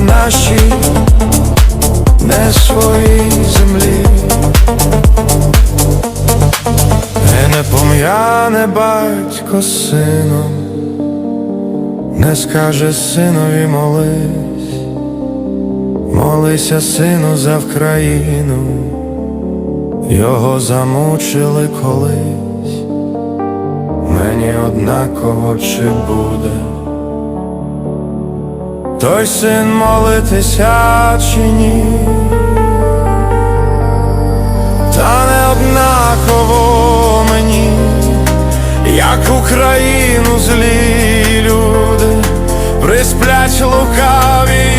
нашій не своїй землі. Не пом'яне батько з сином, не скаже синові молись, молися сину за Вкраїну, його замучили колись, мені однаково чи буде. Той син молитися чи ні, та не однаково мені, як Україну злі люди присплять лукаві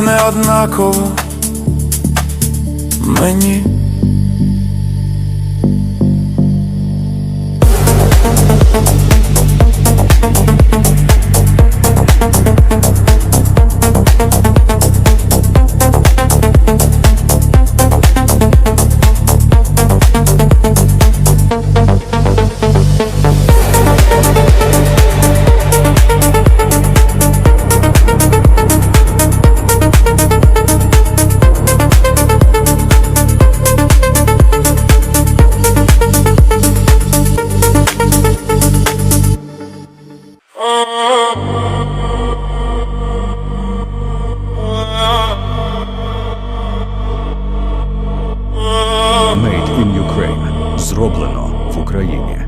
Не однаково. Мені Made in Ukraine. Зроблено в Україні.